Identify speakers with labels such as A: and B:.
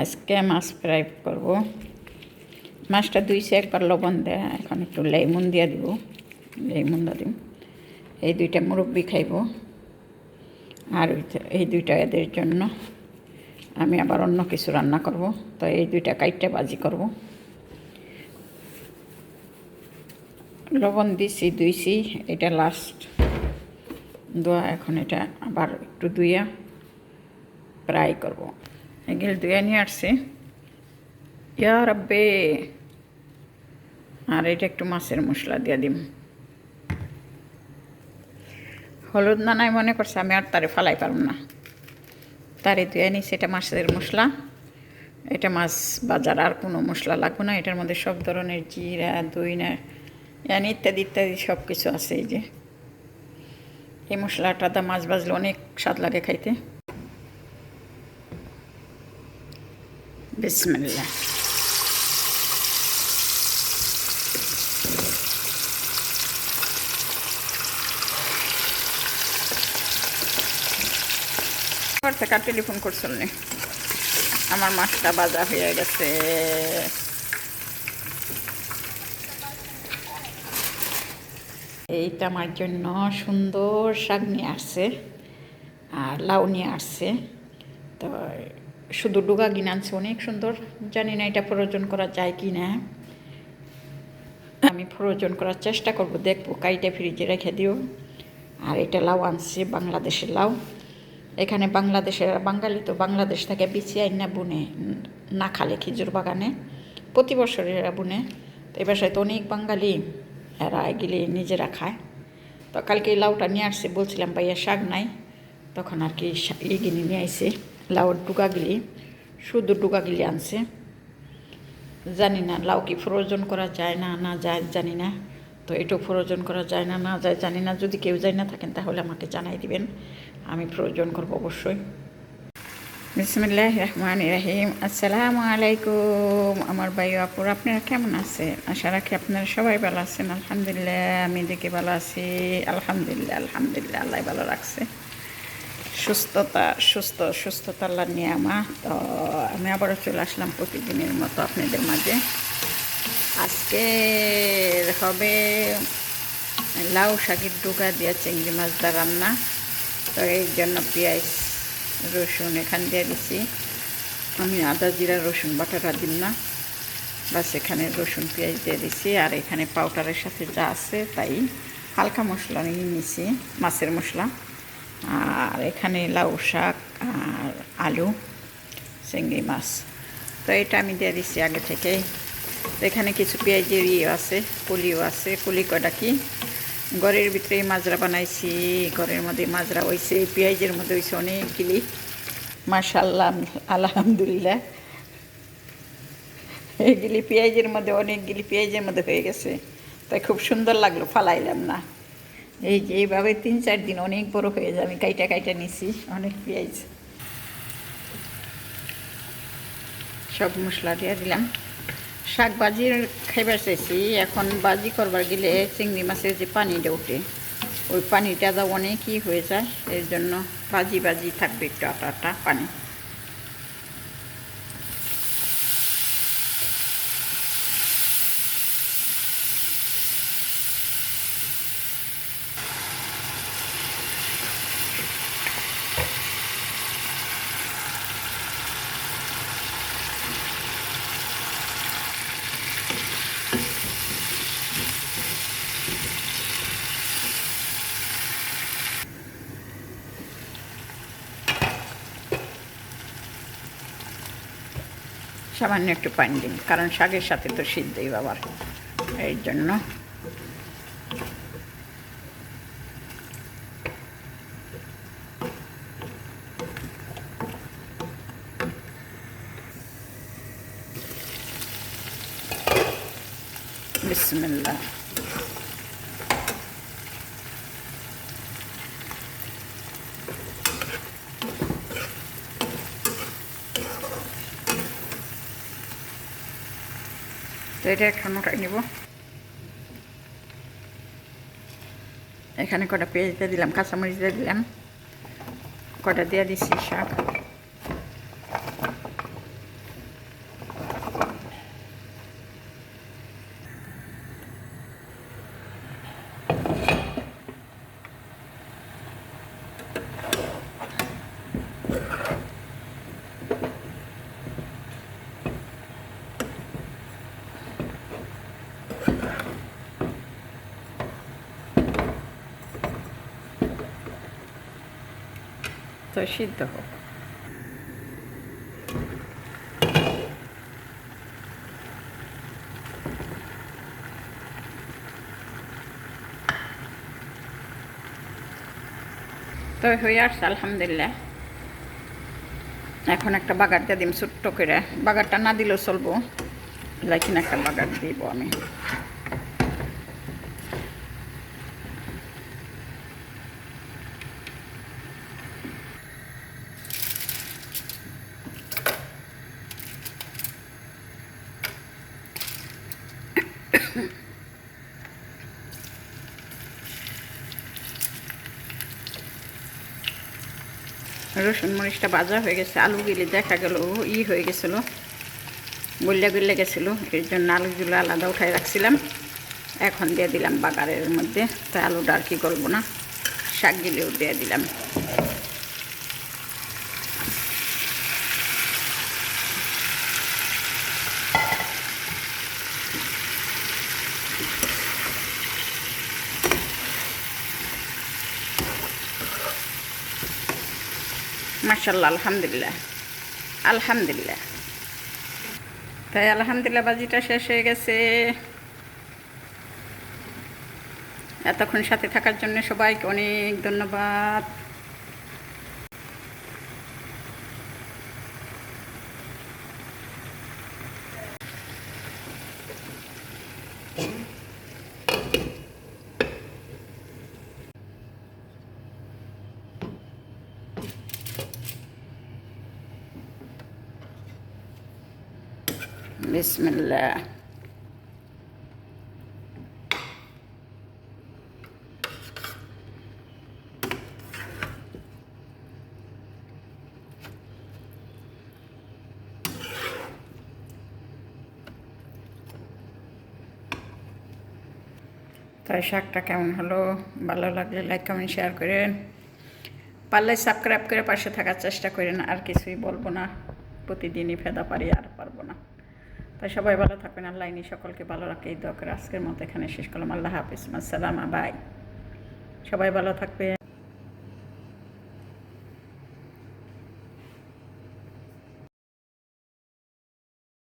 A: আজকে মাছ ফ্রাই করব। মাছটা দুইশো একবার লবণ দেয়, এখন একটু লেমন দিয়ে দিব, লেমন দিব এই দুইটা মুরব্বি খাইব। আর এই দুইটা এদের জন্য আমি আবার অন্য কিছু রান্না করব। তো এই দুইটা কাইটটা বাজি করব। লবণ দিছি দুইছি এটা লাস্ট দোয়া এখন এটা আবার একটু দুইয়া ফ্রাই করব। এগুলো দুইয়া নিয়ে আসছে। ইয়া রব্বে, আর এটা একটু মাছের মশলা দিয়ে দিম। হলুদ না নাই মনে করছে, আমি আর তারে ফালাই পারব না। তারে ধুয়ে নিছি, এটা মাছের মশলা। এটা মাছ বাজার আর কোনো মশলা লাগবে না, এটার মধ্যে সব ধরনের জিরা দই না ইয়ানি ইত্যাদি ইত্যাদি সব কিছু আছে এই যে। এই মশলাটা দা মাছ বাজলে অনেক স্বাদ লাগে খাইতে। বিসমিল্লাহ ঘর থেকে টেলিফোন করছিল আমার মাছটা বাজা হয়ে গেছে। এইটা আমার জন্য সুন্দর শাক নিয়ে আসছে, আর লাউ নিয়ে আসছে। তো শুধু ডুগা গিন আনছে, অনেক সুন্দর। জানি না এটা প্রয়োজন করা যায় কি না। আমি প্রয়োজন করার চেষ্টা করব, দেখব, কাইটা ফ্রিজে রেখে দিও। আর এটা লাউ আনছে, বাংলাদেশের লাউ। এখানে বাংলাদেশের বাঙালি তো বাংলাদেশ থেকে বিছিয়ে না বুনে, না খালে খেজুর বাগানে। প্রতি বছর এরা বুনে। তো এবার তো অনেক বাঙালি, এরা এগুলি নিজেরা খায়। তো কালকে লাউটা নিয়ে আসছে, বলছিলাম ভাইয়া শাক নাই। তখন আর কি এগিনি নিয়ে আসছে লাউর ডুকাগুলি শুধু ডুকাগুলি আনছে। জানি না, লাউ কি ফ্রোজন করা যায় না না যায়, জানি না। তো এটাও ফ্রোজন করা যায় না না যায়, জানি না। যদি কেউ যায় না থাকেন, তাহলে আমাকে জানাই দিবেন। আমি প্রয়োজন করব অবশ্যই। বিসমুল্লাহ রহমান রাহিম। আসসালামু আলাইকুম আমার ভাই আপুর, আপনারা কেমন আছেন? আশা রাখি আপনারা সবাই ভালো আছেন। আলহামদুলিল্লাহ, আমি দেখে ভালো আছি। আলহামদুলিল্লাহ আলহামদুলিল্লাহ, আল্লাহ ভালো রাখছে। সুস্থতা, সুস্থ সুস্থতা আল্লাহ নিয়ামা তো আমি আবারও চলে আসলাম প্রতিদিনের মতো আপনাদের মাঝে। আজকে হবে লাউ শাকের ডুগা দিয়ে চিংড়ি মাছ দা রান্না। তো এই জন্য পেঁয়াজ, রসুন এখান দিয়ে দিছি। আমি আদা, জিরা, রসুন বাটাটা দিন না। বাস এখানে রসুন, পেঁয়াজ দিয়ে দিছি। আর এখানে পাউডারের সাথে যা আছে তাই হালকা মশলা নিয়ে নিছি, মাছের মশলা। আর এখানে লাউ শাক আর আলু, চিংড়ি মাছ। তো এটা আমি দিয়ে দিচ্ছি আগে থেকে। এখানে কিছু পেঁয়াজের ইয়ে আছে, পুলিও আছে। পুলি কটা কি? ঘরের ভিতরে মাজরা বানাইছি। ঘরের মধ্যে মাজরা হয়েছে পেঁয়াজের মধ্যে হয়েছে অনেকগুলি। মাশাল্লাহ আলহামদুলিল্লাহ। এইগুলি পেঁয়াজের মধ্যে, অনেকগুলি পেঁয়াজের মধ্যে হয়ে গেছে। তাই খুব সুন্দর লাগল, ফালাইলাম না। এই যে এইভাবে তিন চার দিন অনেক বড় হয়ে যায় আমি কাইটা কাইটা নিছি, অনেক পেঁয়াজ। সব মশলা দিয়ে দিলাম। শাক বাজির খাইবার চাইছি, এখন বাজি করবার গেলে চিংড়ি মাছের যে পানিটা ওঠে, ওই পানিটা যা অনেকই হয়ে যায়, এর জন্য বাজি বাজি থাকবে একটু আটা আটা পানি। সামান্য একটু পানি দিন কারণ শাকের সাথে তো সিদ্ধই বাবার। এর জন্য। বিসমিল্লাহ। এটা এখন উঠাই নিব। এখানে কটা পেঁয়াজ দিলাম কাঁচামরিচ দিলাম। কটা দিয়ে দিচ্ছি শাক। সিদ্ধ হোক। তো হয়ে আসছে, আলহামদুলিল্লাহ। এখন একটা বাগার দিয়ে দিম ছোট্ট করে। বাগারটা না দিলেও চলবো। লেকিন একটা বাগার দিব আমি। রসুন মরিচটা বাজা হয়ে গেছে, আলু গিলে দেখা গেল ই হয়ে গেছিল গল্লা গল্লে গেছিল, এর জন্য আলুগুলো আলাদা উঠাই রাখছিলাম। এখন দিয়ে দিলাম বাগারের মধ্যে তাই আলুটা আর কি করব না, শাক গিলেও দিয়ে দিলাম। মার্শাল্লাহ আলহামদুলিল্লাহ। আলহামদুলিল্লাহ। তাই আলহামদুলিল্লাহ, বাজিটা শেষ হয়ে গেছে। এতক্ষণ সাথে থাকার জন্য সবাইকে অনেক ধন্যবাদ। বিসমিল্লাহ তাই শাকটা কেমন হলো? ভালো লাগলে লাইক কমেন্ট শেয়ার করেন। পারলে সাবস্ক্রাইব করে পাশে থাকার চেষ্টা করেন, আর কিছুই বলব না। প্রতিদিনই ফেদা পারি, আর পারব না। তাই সবাই ভালো থাকবেন, আল্লাহ ইনি সকলকে ভালো রাখে। এই দোয়া করে আজকের মতো এখানে শেষ করলাম। আল্লাহ হাফিজ। মাসালাম বাই। সবাই ভালো থাকবে